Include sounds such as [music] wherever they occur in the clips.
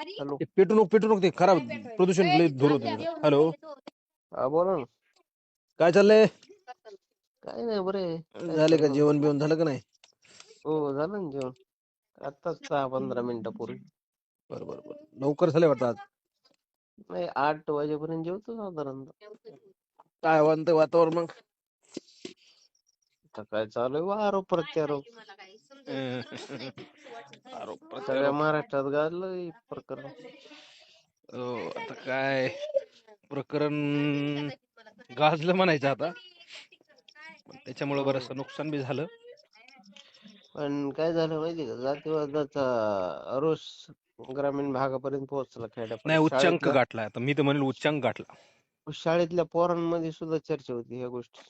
Hello. ते पेटू नको पेटू नको ते खराब प्रदूषण लय धूर होतं. त्याचं. हॅलो. हा बोला ना. काय चाललंय? काय नाही बरे झाले का जेवण बिवण झालं का नाही? हो झालं ना जेवण. आताच दहा पंधरा मिनिटापूर्वी बरं बरं बरं. लवकर झाले वाटतं आज? नाही आठ वाजेपर्यंत जेवतो साधारणतः. काय म्हणतं वातावरण मग? आता काय चालू आहे वारो प्रत्यारोप. आरोप [laughs] [laughs] सगळ्या. महाराष्ट्रात गाजलं हे प्रकरण. हो आता काय? प्रकरण गाजलं म्हणायचं आता. त्याच्यामुळे. बरंचसं नुकसान बी झालं. पण काय झालं माहिती का? जातीवादाचा रोष ग्रामीण भागापर्यंत पोहोचला नाही खेड्यापर्यंत उच्चांक गाठला आता. मी तर म्हणेल उच्चांक गाठला. शाळेतल्या पोरांमध्ये सुद्धा चर्चा होती ह्या गोष्टी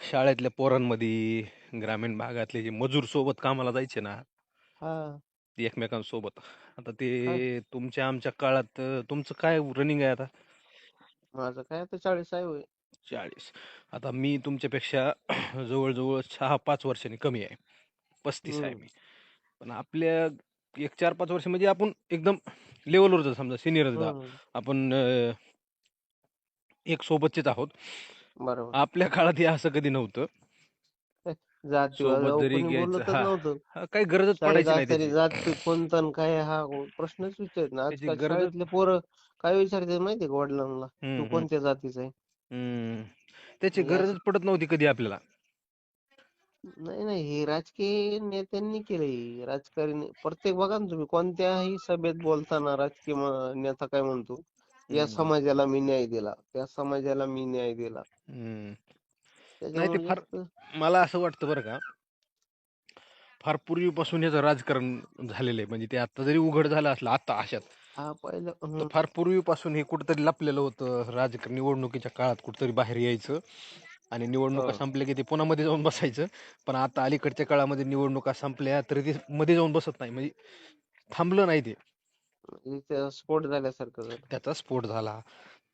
शाळेतल्या पोरांमध्ये ग्रामीण भागातले जे मजूर सोबत कामाला जायचे ना हा. ते एकमेकांसोबत. आता ते तुमच्या आमच्या काळात अं, तुमचं काय रनिंग आहे आता? माझं काय आता चाळीस आहे होय. चाळीस. आता मी तुमच्यापेक्षा [clears throat] जवळजवळ सहा पाच वर्षांनी कमी आहे. पस्तीस आहे हम्म. मी. पण आपल्या एक चार पाच वर्ष म्हणजे आपण एकदम लेवलवरच समजा सिनियर हम्म. आपण अं, एक सोबतचेच आहोत. बरोबर. आपल्या काळात हे असं कधी नव्हतं. जातीवाद सोबत अहो, जरी कोणी घ्यायचं, बोलतच हा. नव्हतं. हा, काही गरजच शाळेत पडायची नाही असताना त्याची. जात कोणता न काय हा प्रश्नच विचारत नाही. त्याची आजकाल गरजच- शाळेतले पोरं काय विचारतात माहितीये का वडिलांना? तू कोणत्या जातीचा आहे? हम्म. त्याची म्हणजे असं- गरजच पडत नव्हती कधी आपल्याला. नाही नाही हे राजकीय नेत्यांनी केलंय. राजकारणी प्रत्येक बघा ना तुम्ही कोणत्याही सभेत बोलताना राजकीय म- नेता काय म्हणतो? या. समाजाला मी न्याय दिला त्या समाजाला मी न्याय दिला हम्म. त्याच्यामुळे फार- जास्त मला असं वाटतं बरं का फार पूर्वीपासून याचं राजकारण झालेलं आहे म्हणजे ते आता जरी उघड झालं असलं आता अशात हा पहिलं तर. फार पूर्वीपासून हे कुठंतरी लपलेलं होतं राजकारण निवडणुकीच्या काळात कुठंतरी बाहेर यायचं आणि निवडणुका हो. संपल्या की ते पुन्हा मध्ये जाऊन बसायचं पण आता अलीकडच्या काळामध्ये निवडणुका संपल्या तरी ते मध्ये जाऊन बसत नाही म्हणजे थांबलं नाही ते स्फोट झाल्यासारखं झालं. त्याचा स्फोट झाला.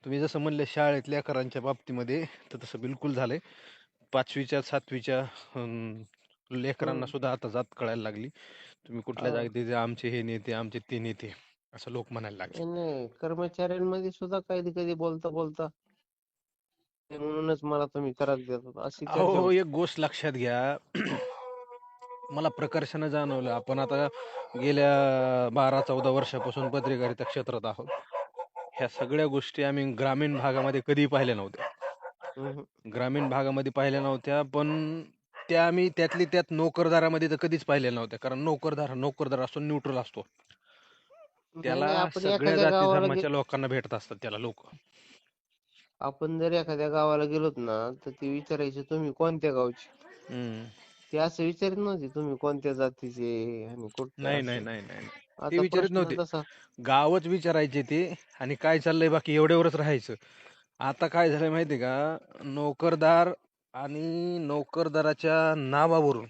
तुम्ही जसं म्हणले शाळेतल्या लेकरांच्या बाबतीमध्ये तर तसं बिलकुल झालंय. पाचवीच्या सातवीच्या अं, लेकरांना हम्म. सुद्धा आता जात कळायला लागली. तुम्ही कुठल्या हा. जागेचे आमचे हे नेते आमचे ते नेते असं लोक म्हणायला लागले. नाही नाही कर्मचाऱ्यांमध्ये सुद्धा कधी कधी बोलता बोलता म्हणूनच मला तुम्ही त्रास अशी चर्चा अहो होती. एक गोष्ट लक्षात घ्या. मला प्रकर्षानं जाणवलं. आपण आता गेल्या बारा चौदा वर्षापासून पत्रकारिता क्षेत्रात आहोत. ह्या सगळ्या गोष्टी आम्ही ग्रामीण भागामध्ये कधी पाहिल्या नव्हत्या. ग्रामीण भागामध्ये पाहिल्या नव्हत्या पण त्या आम्ही त्यातली त्यात नोकरदारामध्ये तर कधीच पाहिल्या नव्हत्या. कारण नोकरदार नोकरदार असतो न्यूट्रल असतो. त्याला सगळ्या जाती धर्माच्या लोकांना भेटत असतात त्याला लोक. आपण जर एखाद्या गावाला गेलोत ना तर ते विचारायचे तुम्ही कोणत्या गावचे? ते असं विचारित नव्हते तुम्ही कोणत्या जातीचे आणि कुठले नाही नाही नाही नाही ते विचारित नव्हते. गावच विचारायचे ते आणि काय चाललंय बाकी एवढ्यावरच राहायचं. आता काय झालंय माहितीये का? नोकरदार आणि नोकरदाराच्या नावावरून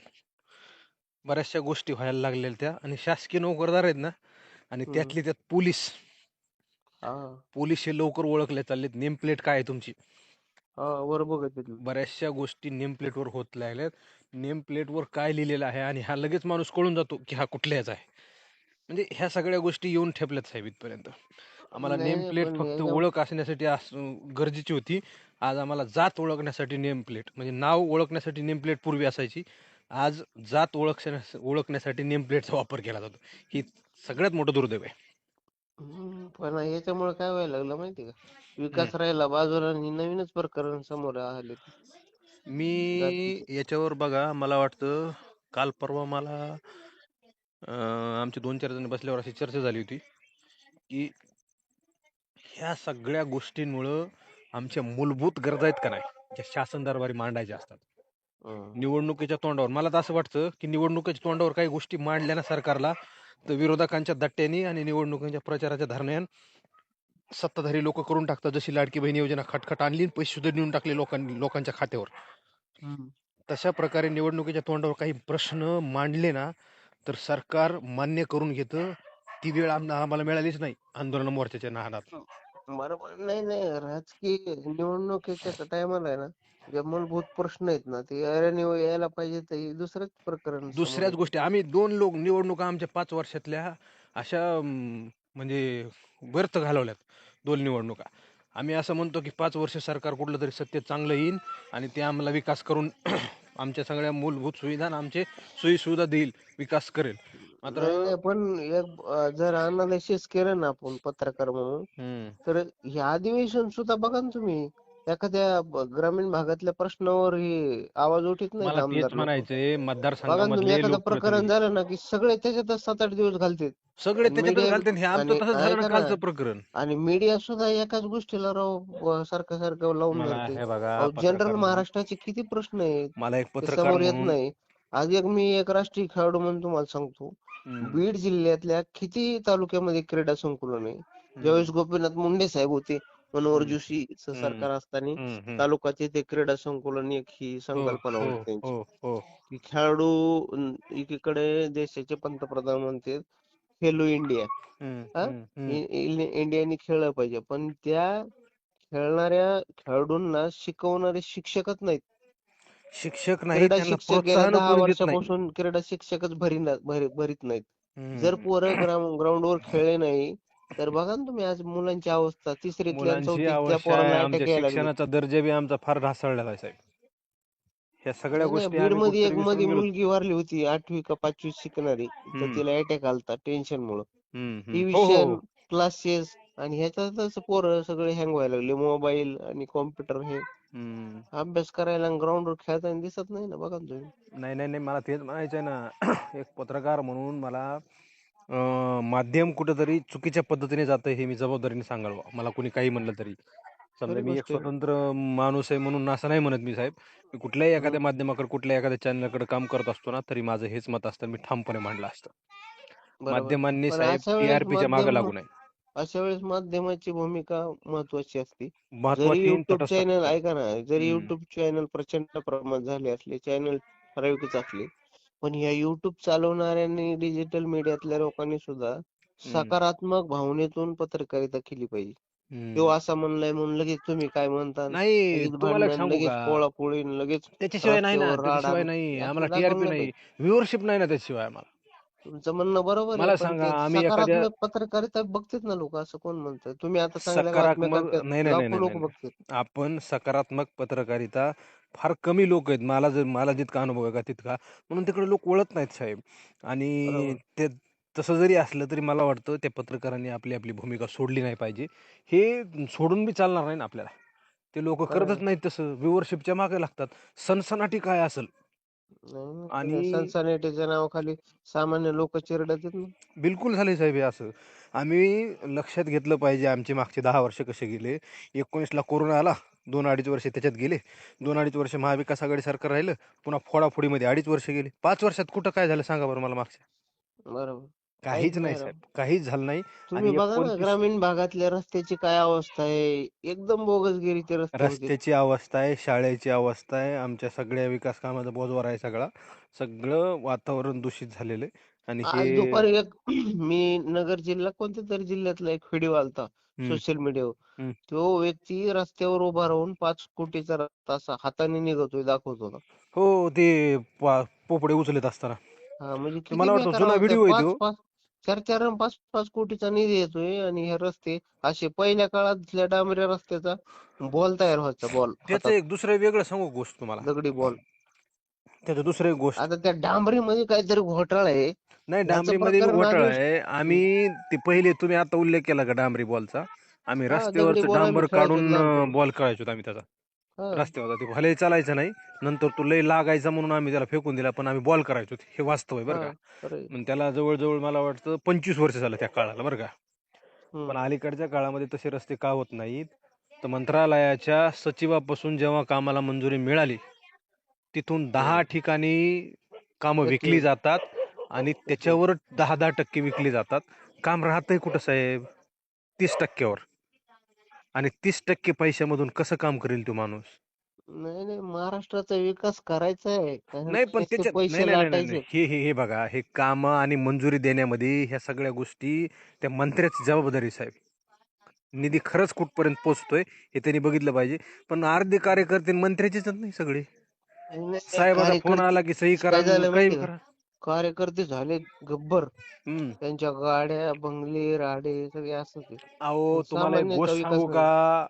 बऱ्याचशा गोष्टी व्हायला लागलेल्या त्या आणि शासकीय नोकरदार आहेत ना आणि हम्म. त्यातले त्यात पोलीस. पोलीस हे लवकर ओळखले चाललेत. नेम प्लेट काय आहे तुमची? वर बघत होते. बऱ्याचशा गोष्टी नेम वर होत लागल्यात. नेम वर काय लिहिलेलं आहे आणि हा लगेच माणूस कळून जातो की हा कुठल्याच आहे. म्हणजे ह्या सगळ्या गोष्टी येऊन ठेपल्यात साहेब इथपर्यंत. आम्हाला नेम प्लेट फक्त ओळख असण्यासाठी अस- गरजेची होती. आज आम्हाला जात ओळखण्यासाठी नेम प्लेट म्हणजे नाव ओळखण्यासाठी नेम प्लेट पूर्वी असायची. आज जात ओळखण्या ओळखण्यासाठी नेम प्लेटचा वापर केला जातो. ही सगळ्यात मोठं दुर्दैव आहे. पण याच्यामुळे काय व्हायला लागलं माहिती का? विकास राहिला बाजूला आणि नवीनच प्रकरण समोर आले. मी. याच्यावर बघा मला वाटतं काल परवा मला अं, आमचे दोन चार जण बसल्यावर अशी चर्चा झाली होती की ह्या सगळ्या गोष्टींमुळं आमच्या मूलभूत गरजा आहेत का नाही ज्या शासन दरबारी मांडायच्या असतात हम्म. निवडणुकीच्या तोंडावर मला तर असं वाटतं की निवडणुकीच्या तोंडावर काही गोष्टी मांडल्या ना सरकारला तर विरोधकांच्या दट्ट्यानी आणि निवडणुकीच्या प्रचाराच्या धरण्यान सत्ताधारी लोक करून टाकतात. जशी लाडकी बहीण योजना खटखट आणली आणि पैसे सुद्धा नेऊन टाकले लोकांनी लोकांच्या खात्यावर. हम्म. तशा प्रकारे निवडणुकीच्या तोंडावर काही प्रश्न मांडले ना तर सरकार मान्य करून घेतं. ती वेळ आम- आम्हाला मिळालीच नाही आंदोलन मोर्चाच्या नादात. बरोबर. नाही नाही. राजकीय निवडणुकीच्या टायमाला आहे ना जे मूलभूत प्रश्न आहेत ना ते यायला यायला पाहिजे हे दुसरंच प्रकरण समोर दुसऱ्याच येतं. गोष्टी. आम्ही दोन लोक निवडणुका आमच्या पाच वर्षातल्या अशा अं, म्हणजे व्यर्थ घालवल्यात. दोन निवडणुका. आम्ही असं म्हणतो की पाच वर्ष सरकार कुठलं तरी सत्तेत चांगलं येईल आणि ते आम्हाला विकास करून [clears throat] आमच्या सगळ्या मूलभूत सुविधा आणि आमचे सोयी सुविधा देईल विकास करेल. मात्र पण एक जर अनालिसिस केलं ना आपण पत्रकार म्हणून तर हे अधिवेशन सुद्धा बघा ना तुम्ही. एखाद्या ग्रामीण भागातल्या प्रश्नावर हे आवाज उठीत नाहीत मला आमदार लोक म्हणायचंय बघा ना तुम्ही मतदारसंघामधले एखादं प्रकरण लोकप्रतिनिधी झालं ना की सगळे त्याच्यातच सात आठ दिवस घालतात. सगळे त्याच्यातच मीडिया घालतात हे आमचं आणि तसंच झालं ना ऐका ना कालचं प्रकरण. आणि मीडिया सुद्धा एकाच गोष्टीला राव सारखं सारखं लावून मला धरते. हे बघा अहो पत्रकार जनरल म्हणून. महाराष्ट्राचे किती प्रश्न आहेत मला एक ते पत्रकार समोर येत म्हणून. नाही. आज एक मी एक राष्ट्रीय खेळाडू म्हणून तुम्हाला सांगतो. हम्म, बीड जिल्ह्यातल्या किती तालुक्यामध्ये क्रीडा संकुलन आहे? हम्म, ज्यावेळेस गोपीनाथ मुंडे साहेब होते मनोहर हम्म, सरकार असताना. तालुक्याचे ते क्रीडा संकुलन एक ही हो संकल्पना हो होती त्यांची. हो हो. की खेळाडू एकीकडे देशाचे पंतप्रधान म्हणते खेलो इंडिया. हा? इंडियाने खेळलं पाहिजे. पण त्या खेळणाऱ्या खेळाडूंना शिकवणारे शिक्षकच नाहीत. शिक्षक नाही क्रीडा शिक्षक गेल्या दहा वर्षापासून क्रीडा शिक्षकच भरीत नाहीत. जर. पोरं ग्राउंड ग्राउंडवर खेळले नाही तर बघा ना तुम्ही आज मुलांची अवस्था तिसरीतल्या आणि मुलांची चौथीतल्या अवस्था आहे पोरांना आमच्या अटॅक यायला लागले. शिक्षणाचा दर्जा बी आमचा फार ढासळलेला आहे साहेब. ह्या सगळ्या नाही गोष्टी बीड आम्ही मध्ये एक कुठेतरी मध्ये विसरून गेलो. मुलगी वारली होती आठवी का पाचवी शिकणारी. तर हम्म, तिला अटॅक आलता टेन्शन मुळे. हम्म, हम्म. हो ट्युशन हो क्लासेस आणि ह्याच्यातच पोरं सगळे हँग व्हायला लागले. मोबाईल आणि कॉम्प्युटर हे. हम्म. अभ्यास करायला ग्राउंडवर खेळताना दिसत नाही ना बघा ना तुम्ही. नाही नाही नाही मला तेच म्हणायचं आहे ना [clears throat] एक पत्रकार म्हणून मला अं, माध्यम कुठेतरी चुकीच्या पद्धतीने जातं हे मी जबाबदारीने सांगाल. मला कोणी काही म्हणलं तरी. समजा खरी मी एक गोष्ट आहे. स्वतंत्र माणूस आहे म्हणून असं नाही म्हणत मी साहेब. मी कुठल्याही एखाद्या माध्यमाकडे कुठल्याही एखाद्या चॅनलकडे काम करत असतो ना तरी माझं हेच मत असतं मी ठामपणे मांडलं असतं. बरोबर. माध्यमांनी पण साहेब अशा वेळेस टीआरपीच्या मागे माध्यम लागू नये. अशा वेळेस माध्यमाची भूमिका महत्वाची असते. जरी आणि तटस्थ चॅनल ऐका ना जरी. युट्यूब चॅनल प्रचंड प्रमाणात झाले असले चॅनल ठराविकच असले पण ह्या युट्यूब चालवणाऱ्यांनी डिजिटल मीडियातल्या लोकांनी सुद्धा हम्म. सकारात्मक भावनेतून पत्रकारिता केली पाहिजे. तो हम्म. असा म्हणलाय म्हणून लगेच तुम्ही काय म्हणता? नाही लगेच तुम्हाला एक भांडण सांगू लगेच का? पोळापोळी लगेच त्याच्याशिवाय नाही ना रस्त्यावर त्याच्याशिवाय नाही. आम्हाला टीआरपी दाखवलं नाही. व्ह्युअरशिप नाही ना त्याच्याशिवाय आम्हाला. तुमचं म्हणणं बरोबर आहे मला सांगा आम्ही एखाद्या पत्रकारिता बघतात ना लोक असं कोण म्हणतं? तुम्ही आता सकारात्मक नाही नाही लोक बघतात. आपण सकारात्मक पत्रकारिता फार कमी लोक आहेत मला जर मला जितका अनुभव आहे का तितका म्हणून तिकडे लोक वळत नाहीत साहेब. आणि ते तसं जरी असलं तरी मला वाटतं त्या पत्रकारांनी आपली आपली भूमिका सोडली नाही पाहिजे. हे सोडून बी चालणार नाही ना आपल्याला. ते लोक करतच नाहीत तसं. व्ह्युअरशिपच्या मागे लागतात. सनसनाटी काय असेल? आणि सनसनाटीच्या नावाखाली सामान्य लोक चिरडतात ना. बिलकुल झाले साहेब हे असं. आम्ही लक्षात घेतलं पाहिजे आमचे मागचे दहा वर्ष कसे गेले. एकोणीसला कोरोना आला दोन अडीच वर्ष त्याच्यात गेले. दोन अडीच वर्ष महाविकास आघाडी सरकार राहिलं पुन्हा फोडाफोडीमध्ये अडीच वर्ष गेले. पाच वर्षात कुठं काय झालं सांगा बरं मला मागच्या. बरोबर. काहीच काहीच नाही नाही राव साहेब काहीच झालं नाही. तुम्ही आणि बघा ना एकोणतीस ग्रामीण भागातल्या रस्त्याची काय अवस्था आहे? एकदम बोगसगिरी ते रस्ते होते. रस्त्याची अवस्था आहे शाळेची अवस्था आहे आमच्या सगळ्या विकास कामाचा बोजवर आहे सगळा. सगळं वातावरण दूषित झालेलं आहे. आणि आज हे दुपारी एक [clears throat] मी नगर जिल्हा कोणत्या तरी जिल्ह्यातला एक व्हिडिओ आलता हम्म, सोशल मीडियावर. हम्म. तो व्यक्ती रस्त्यावर उभा राहून पाच कोटीचा रस्ता असा हाताने निघतोय दाखवत होता हो ते पा- पोपडे उचलत असताना. हा म्हणजे ते किती मला वाटतं बेकार जुना अवस्था आहे. व्हिडिओ आहे पाच तो. पाच चार चार अन पाच पाच कोटीचा निधी येतोय आणि हे रस्ते असे पहिल्या काळातल्या डांबऱ्या रस्त्याचा बॉल तयार व्हायचा बॉल त्याचं एक दुसरं वेगळं सांगू गोष्ट तुम्हाला. दगडी बॉल त्याचं दुसरं एक गोष्ट. आता त्या डांबरीमध्ये काहीतरी घोटाळा आहे. नाही डांबरीमध्ये बी प्रकरण घोटाळा आहे. आम्ही ते पहिले तुम्ही आता उल्लेख केला का डांबरी बॉलचा आम्ही दगडी आम्ही डांबर खेळायचो काढून लहानपणी बॉल खेळायचो आम्ही त्याचा. रस्त्यावर ते भले चालायचं नाही नंतर तो लय लागायचा म्हणून आम्ही त्याला फेकून दिला पण आम्ही बॉल करायचो. हे वास्तव आहे बरं का. मग त्याला जवळजवळ मला वाटतं पंचवीस वर्ष झालं त्या काळाला बरं का. पण अलीकडच्या काळामध्ये तसे रस्ते का होत नाहीत? तर मंत्रालयाच्या सचिवापासून जेव्हा कामाला मंजुरी मिळाली तिथून दहा ठिकाणी कामं विकली जातात आणि त्याच्यावर दहा दहा टक्के विकली जातात. काम राहतंय कुठं साहेब? तीस टक्क्यावर. आणि तीस टक्के पैशामधून कसं काम करेल तो माणूस? नाही नाही महाराष्ट्राचा विकास करायचा आहे नाही पण त्याच्यात पैसे नाही नाही हे हे हे बघा हे काम आणि मंजुरी देण्यामध्ये ह्या सगळ्या गोष्टी त्या मंत्र्याची जबाबदारी साहेब. निधी खरंच कुठपर्यंत पोहोचतोय हे त्यांनी बघितलं पाहिजे. पण अर्धे कार्यकर्ते मंत्र्याचेच आहेत नाही सगळे. नाही, साहेबाचा फोन आला की सही करा काय झालं काही माहिती का? करा. कार्यकर्ते झाले गब्बर. हम्म. त्यांच्या गाड्या बंगले राडे सगळे आहे. अहो तुम्हाला एक गोष्ट विकास सांगू नाही. का?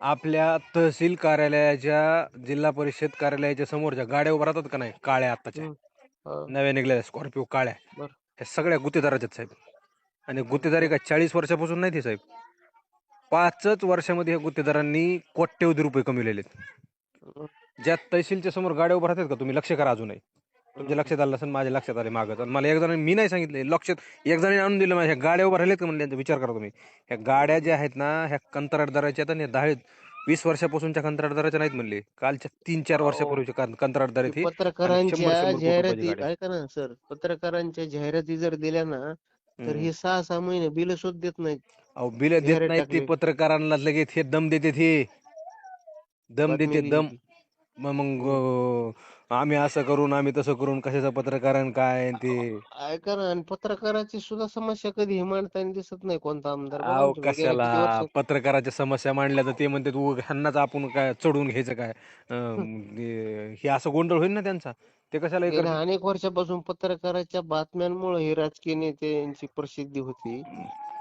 आपल्या तहसील कार्यालयाच्या जिल्हा परिषद कार्यालयाच्या समोरच्या गाड्या उभ्या राहतात का नाही? काळ्या आत्ताच्या. हम्म. हा, नव्या निघलेल्या स्कॉर्पिओ काळ्या. बर. ह्या सगळ्या गुत्तेदाराच्या आहेत साहेब. आणि गुत्तेदारी का चाळीस वर्षापासून नाही ते साहेब. पाचच वर्षामध्ये ह्या गुत्तेदारांनी कोट्यवधी रुपये कमविलेले आहेत. हम्म. ज्या तहसीलच्या समोर गाड्या उभ्या राहतात का तुम्ही? लक्ष करा अजूनही. तुमच्या लक्षात आलं असेल माझ्या लक्षात आले मागत आणि मला एक जणांनी मी नाही सांगितलं लक्षात एक जणांनी आणून दिलं माझ्या गाड्या उभ्या राहिलेत का त्यांचा विचार करा तुम्ही ह्या गाड्या ज्या आहेत ना ह्या कंत्राटदाराच्या ह्या दहा वीस वर्षापासूनच्या कंत्राटदाराच्या नाहीत म्हणले कालच्या तीन चार. वर्षापूर्वीच्या कंत्राटदार. पत्रकारांच्या जाहिराती. ऐका ना सर पत्रकारांच्या जाहिराती जर दिल्या ना तर. हे सहा सहा महिने बिल सुद्धा देत नाहीत अहो बिल देत नाहीत ते. पत्रकारांना लगेच हे दम देते हे दम देते दम. मग आम्ही असं करून आम्ही तसं करून कशाचं पत्रकारण काय आणि ते? ना आणि पत्रकाराची सुद्धा समस्या कधी मांडताना दिसत नाही कोणता आमदार. बघा ना अहो तुम्ही, गेल्या किती कशाला. पत्रकाराच्या समस्या मांडल्या तर ते म्हणते तू ह्यांनाच आपण काय चढवून घ्यायचं काय? अं, [laughs] हे हे असं गोंधळ होईल ना त्यांचा? ते कशाला हे गेल्या करतात? अनेक वर्षापासून पत्रकाराच्या बातम्यांमुळे हे राजकीय नेत्यांची प्रसिद्धी होती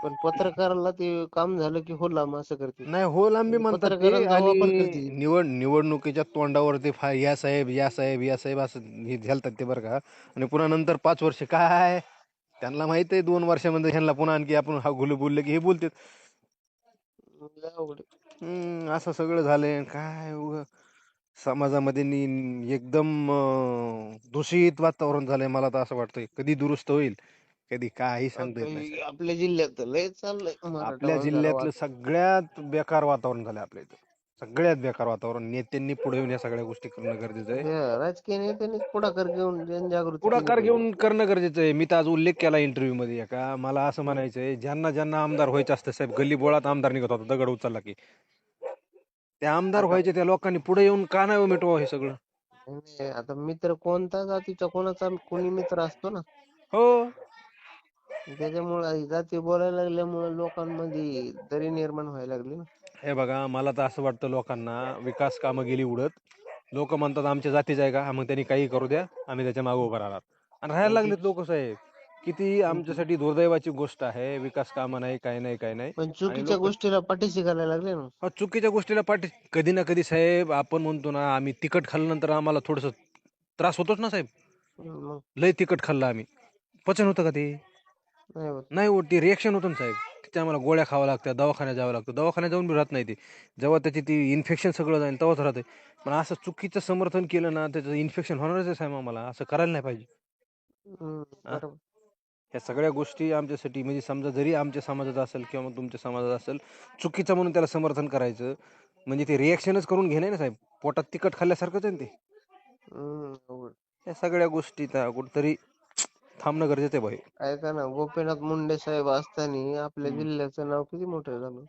पण पत्रकाराला ते काम झालं की हो लांब असं करते नाही हो लांबी म्हणतात ते पत्रकारांचा वापर आणि करते. निवड निवडणुकीच्या तोंडावर ते फा या साहेब या साहेब या साहेब असं हे घालतात ते बरं का आणि पुन्हा नंतर पाच वर्ष काय त्यांना माहीत आहे दोन वर्षामध्ये ह्यांना पुन्हा आणखी आपण हा गुलू बोलले की हे बोलतात लय अवघड आहे. हम्म, असं सगळं झालंय काय उग समाजामध्ये नी एकदम अं, दूषित वातावरण झालंय मला तर असं वाटतंय. कधी दुरुस्त होईल कधी काही सांगता येत नाही आपल्या जिल्ह्यात तर लय चाललंय आपल्या माणसाला जिल्ह्यातलं सगळ्यात बेकार वातावरण झालंय आपल्या इथं. सगळ्यात बेकार वातावरण. नेत्यांनी पुढे येऊन या सगळ्या गोष्टी करणं गरजेचं आहे. राजकीय नेत्यांनी पुढाकार घेऊन जनजागृती केली पुढाकार पाहिजे. घेऊन करणं गरजेचं आहे. मी तर आज उल्लेख केला इंटरव्ह्यू मध्ये एका. मला असं म्हणायचंय ज्यांना ज्यांना आमदार व्हायचं असतं साहेब गल्ली बोळात आमदार निघत होता दगड उचलला की. ते आमदार व्हायचे त्या लोकांनी पुढे येऊन का नाही मिटवा हे सगळं? नाही, आता मित्र कोणता जातीचा कोणाचा कोणी मित्र असतो ना? हो. त्याच्यामुळे जाती बोलायला लागल्यामुळे लोकांमध्ये दरी निर्माण व्हायला लागली ना. हे बघा मला तर असं वाटतं लोकांना विकास कामं गेली उडत. लोक म्हणतात आमच्या जातीचं आहे का? मग त्यांनी काही करू द्या आम्ही त्याच्यामागे उभं राहणार. आणि राहायला लागलेत लोक साहेब. किती आमच्यासाठी दुर्दैवाची गोष्ट आहे विकास कामं नाही काय नाही काय नाही. पण चुकीच्या गोष्टीला पाठीशी घालायला लागले ना. हा, चुकीच्या गोष्टीला पाठी कधी ना कधी साहेब आपण म्हणतो ना आम्ही तिखट खाल्ल्यानंतर आम्हाला थोडस त्रास होतोच ना साहेब. मग? लय तिखट खाल्लं आम्ही. पचन होतं का ते? नाही होत. नाही होत ते रिएक्शन होतं ना साहेब. तिथे आम्हाला गोळ्या खाव्या लागतात दवाखान्यात जावं लागतं. दवाखान्यात जाऊन बी राहत नाही ते. जेव्हा त्याची ती इन्फेक्शन सगळं जाईल तेव्हाच राहते. पण असं चुकीचं समर्थन केलं ना त्याचं इन्फेक्शन होणारच आहे साहेब आम्हाला. असं करायला नाही पाहिजे. हम्म? बरोबर. ह्या सगळ्या गोष्टी आमच्यासाठी म्हणजे समजा जरी आमच्या समाजात असेल किंवा मग तुमच्या समाजात असेल चुकीचं म्हणून त्याला समर्थन करायचं म्हणजे ते रिएक्शनच करून घेणे ना साहेब. पोटात तिखट खाल्ल्यासारखंच आहे ना ते. या सगळ्या गोष्टी त्या कुठतरी थांबणं गरजेचं आहे भाई. ऐका ना गोपीनाथ मुंडे साहेब असताना आपल्या. जिल्ह्याचं नाव किती मोठं झालं?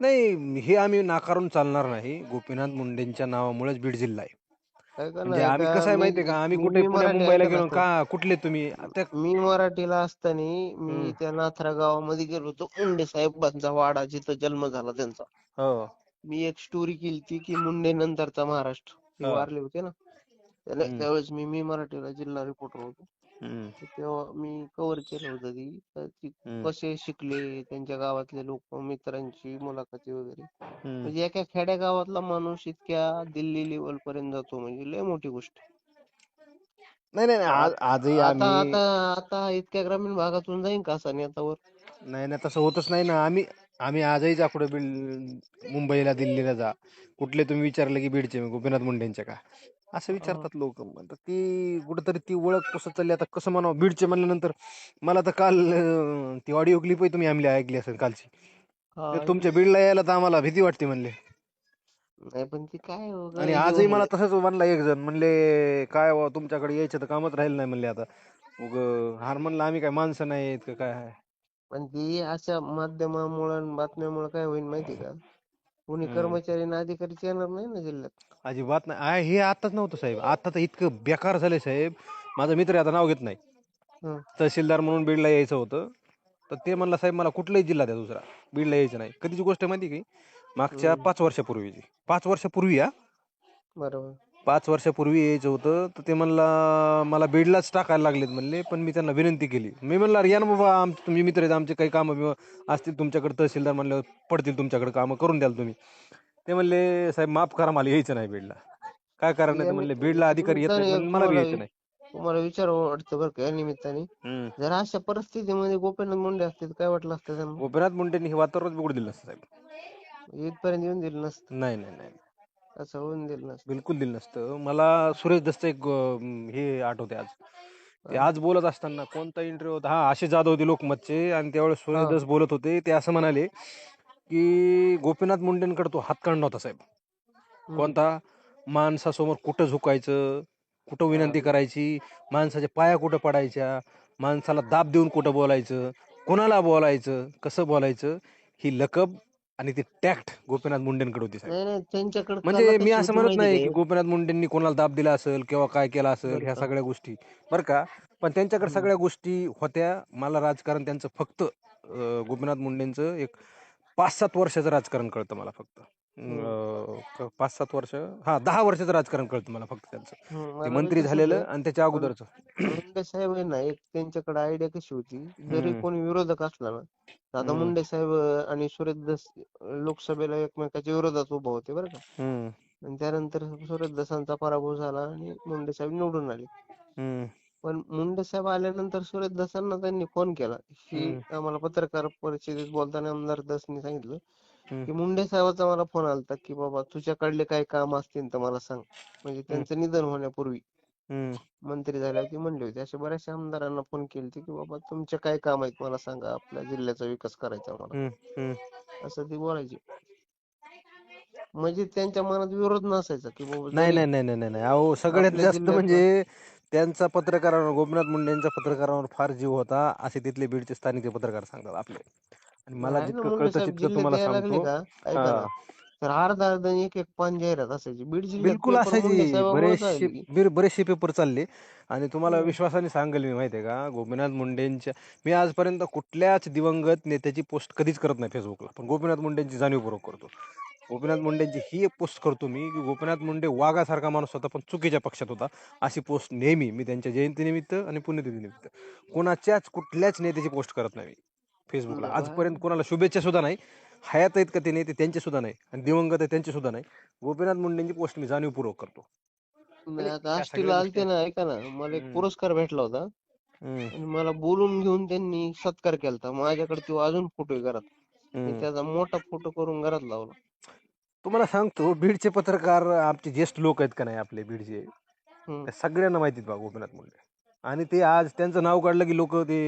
नाही हे आम्ही नाकारून चालणार नाही. गोपीनाथ मुंडेंच्या नावामुळेच बीड जिल्हा आहे. म्हणजे ना आम्ही कसं आहे मी- माहितीये का? आम्ही मी- कुठे मी पुण्या मराठी मुंबईला ऐकत गेलो. का? कुठले तुम्ही? त्या मी मराठीला असताना मी. त्या नाथरा गावामध्ये गेलो होतो. मुंडे साहेबांचा वाडा जिथं जन्म झाला त्यांचा. हो. मी एक स्टोरी केली की मुंडे नंतरचा महाराष्ट्र. ते हा. वारले होते ना. त्याला- हम्म. त्यावेळेस मी मी मराठीला जिल्हा रिपोर्टर होतो. हम्म, तर तेव्हा मी कव्हर केलं होतं ती. तर ती हम्म, कसे शिकले त्यांच्या गावातले लोक मित्रांची मुलाखती वगैरे. हम्म. म्हणजे एका खेड्या गावातला माणूस इतक्या दिल्ली लेवल पर्यंत जातो म्हणजे लय मोठी गोष्ट. नाही नाही नाही, आज आजही आता आम्ही आता आता इतक्या ग्रामीण भागातून जाईन का असा नेतावर? नाही नाही. तसं होतच नाही ना. आम्ही आम्ही आजही जा कुठे मुंबईला दिल्लीला जा. कुठले तुम्ही विचारले की बीडचे मी, गोपीनाथ मुंडेंचे का? असं विचारतात लोक. म्हणतात ती कुठेतरी ती ओळख कसं चालली आता कसं म्हणावं? बीडचे म्हणल्यानंतर मला तर काल अं, ती ऑडिओ क्लिप तुम्ही आम्ही ऐकली असेल कालची. हा, तर तुमच्या बीडला यायला तर आम्हाला भीती वाटते म्हणले. नाही पण ती काय हो, आणि आजही हे- मला तसंच म्हणला एक जण. म्हणले काय वा तुमच्याकडे यायचं तर कामच राहिलं नाही म्हणले आता. उग हार म्हणलं आम्ही काय माणसं नाही आहेत का काय? आहे पण ती अशा माध्यमामुळे बातम्यामुळे काय होईल माहिती का? कोणी हम्म. कर्मचारी आणि अधिकारीच येणार नाही ना जिल्ह्यात? अजिबात नाही. हे आताच नव्हतं साहेब. आता तर इतकं बेकार झालंय साहेब. माझा मित्र आता नाव घेत नाही. हं. तहसीलदार म्हणून बीडला यायचं होतं. तर ते म्हणला साहेब मला कुठलाही जिल्हा द्या दुसरा. बीडला यायचं नाही. कधीची गोष्ट आहे माहिती की? मागच्या. पाच वर्षापूर्वीची. पाच वर्षापूर्वी या बरोबर. पाच वर्षापूर्वी यायचं होतं. तर ते म्हणला मला बीडलाच टाकायला लागलेत म्हणले. पण मी त्यांना विनंती केली. मी म्हणलं अरे या ना बाबा आम तुम्ही मित्र आहेत आमचे काही कामं बिमं असतील तुमच्याकडे तहसीलदार म्हणलं पडतील तुमच्याकडे कामं करून द्याल तुम्ही. ते म्हणले साहेब माफ करा मला यायचं नाही बीडला. काय कारण नाही तर म्हणले बीडला अधिकारी येत नाही मला बी यायचं नाही. तुम्हाला विचार वाटतं बरं का या निमित्ताने. हम्म. जर अशा परिस्थितीमध्ये गोपीनाथ मुंडे असते तर काय वाटलं असतं त्यांना? गोपीनाथ मुंडेंनी हे वातावरण बिघडू दिलं नसतं साहेब. इथपर्यंत येऊन दिलं नसतं? नाही नाही नाही. असं होऊन दिलं नसतं. बिलकुल दिलं नसतं. मला सुरेश दस्त एक अं, हे आठवते आज. ते आज बोलत असताना कोणता इंटरव्ह्यू होता? हा आशिष जाधव होते लोकमतचे आणि त्यावेळेस सुरेश हा. दस बोलत होते. ते असं म्हणाले की गोपीनाथ मुंडेंकडे तो हातखंड होता साहेब. कोणता? माणसासमोर कुठं झुकायचं? कुठं विनंती करायची? माणसाच्या पाया कुठं पडायच्या? माणसाला दाब देऊन कुठं बोलायचं? कोणाला बोलायचं? कसं बोलायचं? ही लकब आणि ती टॅक्ट गोपीनाथ मुंडेंकडे होती साहेब. म्हणजे मी असं म्हणत नाही की गोपीनाथ मुंडेंनी कोणाला दाब दिला असेल किंवा काय केलं असेल ह्या. सगळ्या गोष्टी. बरं का? पण त्यांच्याकडे. सगळ्या गोष्टी होत्या. मला राजकारण त्यांचं फक्त गोपीनाथ मुंडेंचं एक पाच सात वर्षाचं राजकारण कळतं मला फक्त. पाच सात वर्ष हा दहा वर्षाचं राजकारण कळतं मला फक्त त्यांचं. ते मंत्री झालेलं आणि त्याच्या अगोदरचं. मुंडे साहेब आहे ना एक त्यांच्याकडे आयडिया कशी होती जरी. कोणी विरोधक असला ना आता. मुंडे साहेब आणि सुरेश दस लोकसभेला एकमेकाच्या विरोधात उभा होते बरं का. आणि त्यानंतर सुरेश दसांचा पराभव झाला आणि मुंडे साहेब निवडून आले. पण मुंडे साहेब आल्यानंतर सुरेश दसांना त्यांनी फोन केला. हम्म. आम्हाला पत्रकार परिषदेत बोलताना आमदार दसनी सांगितलं. की मुंडे साहेबाचा मला फोन आलता की बाबा तुझ्याकडले काही काम असतील तर मला सांग. म्हणजे त्यांचं निधन होण्यापूर्वी मंत्री झाल्यावर ती म्हणली होती. अशा बऱ्याचशा आमदारांना फोन केली की बाबा तुमचे काय काम आहेत मला सांगा. आपल्या जिल्ह्याचा विकास करायचा मला. असं ती बोलायची. म्हणजे त्यांच्या मनात विरोध नसायचा की बाबा नाही नाही नाही नाही नाही अहो सगळ्यात जास्त म्हणजे त्यांचा पत्रकारांवर गोपीनाथ मुंडेंचा पत्रकारांवर फार जीव होता असे तिथले बीडचे स्थानिक पत्रकार सांगतात आपले. आणि मला जितकं मुंडे कळतं तितकं तुम्हाला सांगतो. तर अर्धा अर्धा एक एक पान जाहिरात असायची. बीड बिलकुल मुंडे असायची. साहेबामुळेच बरेचसे आली. बिर- बरेचसे पेपर चालले. आणि तुम्हाला. विश्वासाने सांगेल मी माहितीये का? गोपीनाथ मुंडेंच्या मी आजपर्यंत कुठल्याच दिवंगत नेत्याची पोस्ट कधीच करत नाही फेसबुकला पण गोपीनाथ मुंडेंची जाणीवपूर्वक करतो. गोपीनाथ मुंडेंची ही एक पोस्ट करतो मी की गोपीनाथ मुंडे वाघासारखा माणूस होता पण चुकीच्या पक्षात होता. अशी पोस्ट नेहमी मी त्यांच्या जयंतीनिमित्त आणि पुण्यतिथीनिमित्त. कोणाच्याच कुठल्याच नेत्याची पोस्ट करत नाही मी. फेसबुकला. आजपर्यंत कोणाला शुभेच्छा सुद्धा नाही. हयात आहेत का ते नेते त्यांचे सुद्धा नाही. आणि दिवंगत आहेत त्यांचे सुद्धा नाही. गोपीनाथ मुंडेंची पोस्ट मी जाणीवपूर्वक करतो. ना ऐका ना. मला एक. पुरस्कार भेटला होता. मला बोलून घेऊन त्यांनी सत्कार केलता माझ्याकडे तो अजून फोटो आहे घरात. त्याचा मोठा फोटो करून घरात लावला. तुम्हाला सांगतो बीडचे पत्रकार आमचे ज्येष्ठ लोक आहेत का नाही आपले बीडचे हम्म. त्या सगळ्यांना माहितीत बा गोपीनाथ मुंडे आणि ते आज त्यांचं नाव काढलं की लोक ते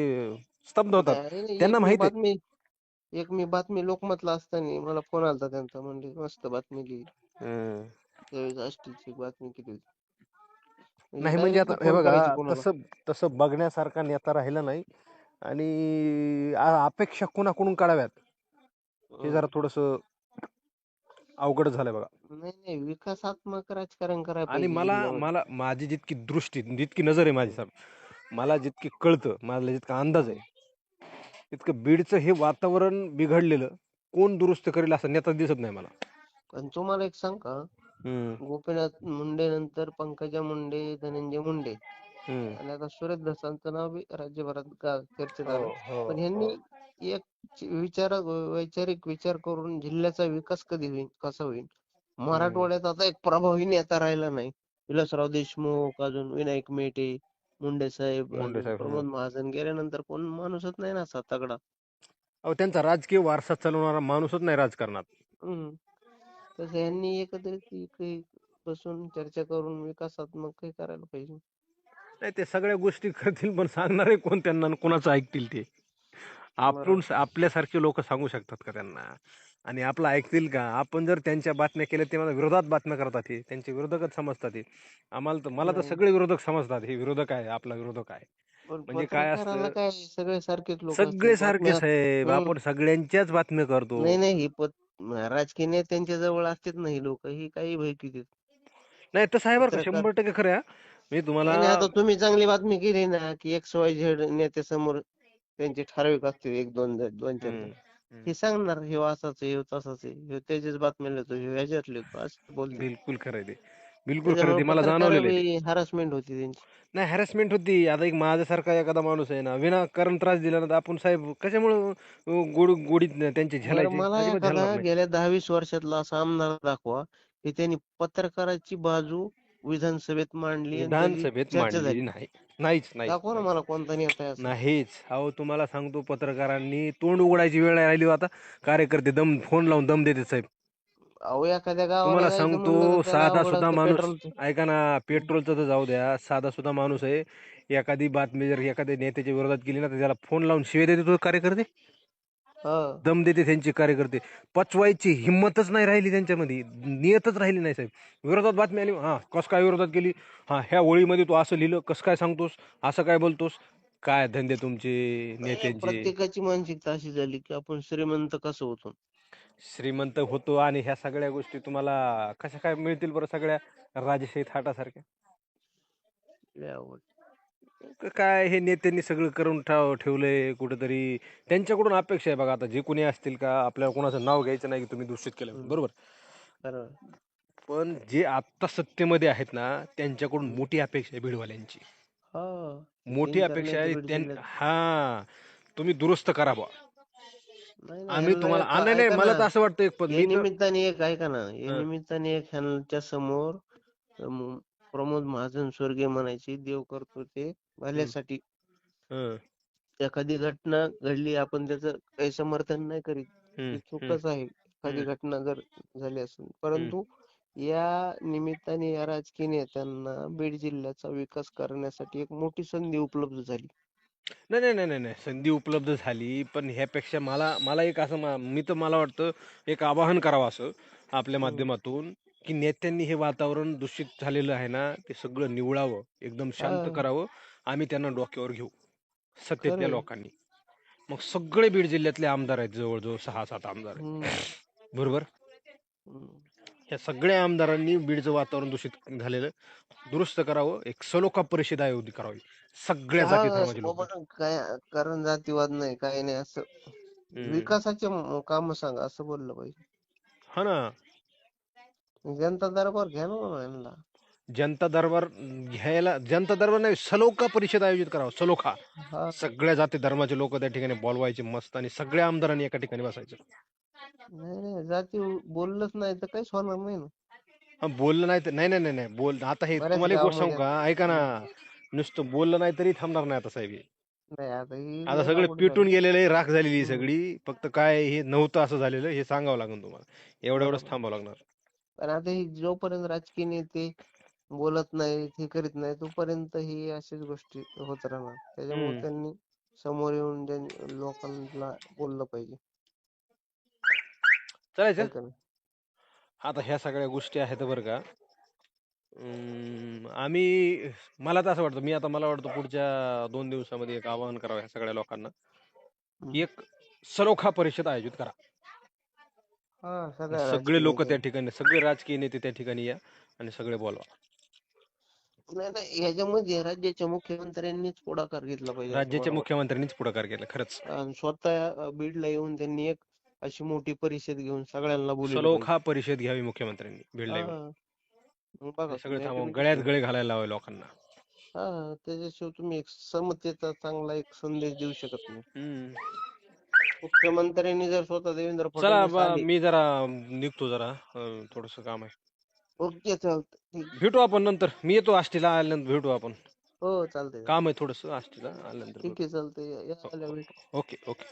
स्तब्ध होतात त्यांना मी माहिती आहे. बातमी एक मी बातमी लोकमतला असताना मला फोन आलता त्यांचा म्हणले मस्त बातमी लिही हम्म. त्यावेळेस आष्टीची बातमी केली होती नाही म्हणजे आता हे बघा करायचे कोणाला. तसं तसं बघण्यासारखा नेता राहिला नाही आणि आ- अपेक्षा कोणाकडून काढाव्यात हे हं. जरा थोडस अवघड झालंय बघा नाही नाही विकासात्मक राजकारण करायला आणि पाहिजे मला. मला माझी जितकी दृष्टी जितकी नजर आहे माझी साहेब मला जितकी कळतं मला जितका अंदाज आहे तितकं बीडचं हे वातावरण बिघडलेलं कोण दुरुस्त करेल असा नेता दिसत नाही मला आणि तुम्हाला एक सांग का हम्म, गोपीनाथ मुंडे नंतर पंकजा मुंडे धनंजय मुंडे हम्म. आणि आता सुरेश दसांचं नाव बी राज्यभरात गा- चर्चेत आलं हो, पण हो, ह्यांनी हो. एक विचार वैचारिक विचार करून जिल्ह्याचा विकास कधी होईल कसा होईल मराठवाड्यात आता एक प्रभावी नेता राहिला नाही. विलासराव देशमुख अजून विनायक मेटे मुंडे साहेब प्रमोद महाजन गेल्यानंतर कोण माणूसच नाही ना असा तगडा अहो त्यांचा राजकीय वारसा चालवणारा माणूसच नाही राजकारणात. तसं यांनी एकत्रित एक- बसून चर्चा करून विकासात्मक काही करायला पाहिजे. नाही ते सगळ्या गोष्टी करतील पण सांगणारे कोण त्यांना कोणाचं ऐकतील ते? आपण आपल्यासारखे लोक सांगू शकतात का त्यांना? आणि आपलं ऐकतील का? आपण जर त्यांच्या बातम्या केल्या ते मला विरोधात बातम्या करतात हे. त्यांचे विरोधकच समजतात हे. आम्हाला तर मला तर नाही. सगळे विरोधक समजतात हे विरोधक आहे आपला विरोधक आहे. म्हणजे काय असतं? सगळे सारखेच लोक सगळे सारखे साहेब हम्म. आपण सगळ्यांच्याच बातम्या करतो. नाही नाही ही राजकीय नेत्यांच्या जवळ असतात ना ही लोक ही काही भयकी नाही. तसं आहे बरं शंभर टक्के खरं आहे. मी तुम्हाला नाही, आता तुम्ही चांगली बातमी केली ना की एक्स वाय झेड नेत्यासमोर त्यांचे ठराविक असतील एक दोन दोन चार. हे सांगणार हे असाच हे तसाच हे त्याच्याच बातम्या लिहितो हे ह्याच्यात लिहितो असं बोलते बिलकुल खरं ते. बिलकुल खरं ते. मला जाणवलेलं हॅरासमेंट होती त्यांची. नाही हॅरेसमेंट होती. आता एक माझ्यासारखा एखादा माणूस आहे ना विनाकारण त्रास दिला ना आपण साहेब कशामुळं गोड गोडीत त्यांची झेलायची? मला एखादा गेल्या दहा वीस वर्षातला असा आमदार दाखवा की त्यांनी पत्रकाराची बाजू विधानसभेत मांडली आणि त्याची विधानसभेत चर्चा मांडली. झाली. नाही नाहीच नाहीच दाखवा ना नाहीच. मला कोणता नेता आहे असं. नाहीच. अहो तुम्हाला सांगतो पत्रकारांनी तोंड उघडायची वेळ राहिली हो आता. कार्यकर्ते दम फोन लावून दम देते साहेब. अहो एखाद्या गावाला तुम्हाला जायचं सांगतो म्हणलं तर त्या साधा सुद्धा माणूस. ऐका ना पेट्रोलचं तर जाऊ द्या. साधा सुद्धा माणूस आहे. एखादी बातमी जर एखाद्या नेत्याच्या विरोधात केली ना तर त्याला फोन लावून शिवे देते तो कार्यकर्ते. दम देते त्यांचे कार्यकर्ते. पचवायची हिंमतच नाही राहिली त्यांच्यामध्ये. नियतच राहिली नाही साहेब. विरोधात बातमी आली हा कस काय विरोधात केली? हा ह्या ओळीमध्ये तू असं लिहिलं कसं काय सांगतोस? असं काय बोलतोस? काय धंदे तुमचे नेत्यांचे? प्रत्येकाची मानसिकता अशी झाली की आपण श्रीमंत कसं होतो? श्रीमंत होतो आणि ह्या सगळ्या गोष्टी तुम्हाला कशा काय मिळतील बरं सगळ्या? राजशाही थाटासारख्या क- काय हे नेत्यांनी सगळं करून ठेव ठेवलंय कुठेतरी. त्यांच्याकडून अपेक्षा आहे बघा आता जे कोणी असतील का आपल्याला कोणाचं नाव घ्यायचं नाही की तुम्ही दूषित केलं. म्हणून, बरोबर? पण जे आता सत्तेमध्ये आहेत ना त्यांच्याकडून. मोठी अपेक्षा आहे बीडवाल्यांची हा. मोठी अपेक्षा आहे त्यां. हा तुम्ही दुरुस्त करा बुवा. नाही नाही, आम्ही ह्यांना तुम्हाला एक आ, नाही नाही ऐका मला ना, तर असं वाटतं एक पण या मी तर निमित्ताने एक ऐका ना. या हा. निमित्ताने एक ह्यांच्या समोर प्रमोद महाजन स्वर्गीय म्हणायची देव करतो ते. भल्यासाठी. हं, एखादी घटना घडली आपण त्याचं काही समर्थन नाही करीत. हं, ती हं, चूकच आहे. एखादी. घटना जर झाली असेल. परंतु या निमित्ताने या राजकीय नेत्यांना बीड जिल्ह्याचा विकास करण्यासाठी एक मोठी संधी उपलब्ध झाली. नाही नाही नाही नाही. नाही संधी उपलब्ध झाली. पण ह्यापेक्षा मला मला एक असं मा- मी तर मला वाटतं एक आवाहन करावं असं आपल्या हम्म. माध्यमातून की नेत्यांनी हे वातावरण दूषित झालेलं आहे ना ते सगळं निवळावं. एकदम शांत. करावं. आम्ही त्यांना डोक्यावर घेऊ. सत्तेतल्या. लोकांनी. मग सगळे बीड जिल्ह्यातले आमदार आहेत जवळजवळ सहा सात आमदार आहेत. बरोबर. ह्या सगळ्या आमदारांनी बीडचं वातावरण दूषित झालेलं दुरुस्त करावं एक सलोखा परिषद आयोजित करावी. सगळ्या जाती धर्माचे लोक. सोबत काय कारण जातीवाद नाही काही नाही असं. विकासाचे काम सांगा असं बोललं पाहिजे. हा ना. जनता दरबार घ्या ना जनता दरबार घ्यायला जनता दरबार नाही सलोखा परिषद आयोजित करावं सलोखा सगळ्या जाती धर्माचे लोक त्या ठिकाणी बोलवायचे मस्त आणि सगळ्या आमदारांनी एका ठिकाणी बसायचं नाही नाही जाती बोललंच नाही तर काहीच होणार नाही ना हा, बोललं नाही तर नाही नाही नाही नाही बोल आता हे बऱ्याच तुम्हाला एक गोष्ट सांगू का ऐका ना नुसतं बोललं नाही तरी थांबणार नाही आता साहेब हे. नाही आता ही सगळं अवघड पिटून. गेलेलं राख झालेली आहे हम्म. सगळी फक्त काय हे नव्हतं असं झालेलं हे सांगावं लागेल तुम्हाला एवढं एवढंच बरोबर. थांबावं लागणार पण आता ही जोपर्यंत राजकीय नेते बोलत नाहीत हे करीत नाही तोपर्यंत ही अशीच गोष्टी होत राहणार त्याच्यामुळे. त्यांनी समोर येऊन लोकांना बोललं पाहिजे चालायचं है? आता ह्या सगळ्या गोष्टी आहेत बरं का आम्ही मला तर असं वाटतं मी आता मला वाटतं पुढच्या दोन दिवसामध्ये एक आवाहन करावं ह्या सगळ्या लोकांना. एक सलोखा परिषद आयोजित करा सगळे लोक त्या. ठिकाणी सगळे राजकीय नेते त्या ठिकाणी या आणि सगळे बोलवा नाही नाही ह्याच्यामध्ये राज्याच्या मुख्यमंत्र्यांनीच पुढाकार घेतला पाहिजे राज्याच्या. मुख्यमंत्र्यांनीच पुढाकार केला खरंच आणि स्वतः बीडला येऊन त्यांनी एक अशी मोठी परिषद घेऊन सगळ्यांना बोलवलं सलोखा परिषद घ्यावी मुख्यमंत्र्यांनी पाहिजे. येऊन. मग बघा सगळं थांबवून गळ्यात. गळे घालायला लावावे लोकांना हा त्याच्याशिवाय तुम्ही एक समतेचा चांगला एक संदेश देऊ शकत नाही. मुख्यमंत्र्यांनी जर स्वतः देवेंद्र चला फडणवीस बा आले मी जरा निघतो जरा थोडस काम आहे ओके चालतंय. ठीक भेटू आपण नंतर. मी येतो आष्टीला आल्यानंतर भेटू आपण. हो चालतंय काम आहे थोडस आष्टीला आल्यानंतर ठीक आहे चालतंय. या- भेटू. Okay okay.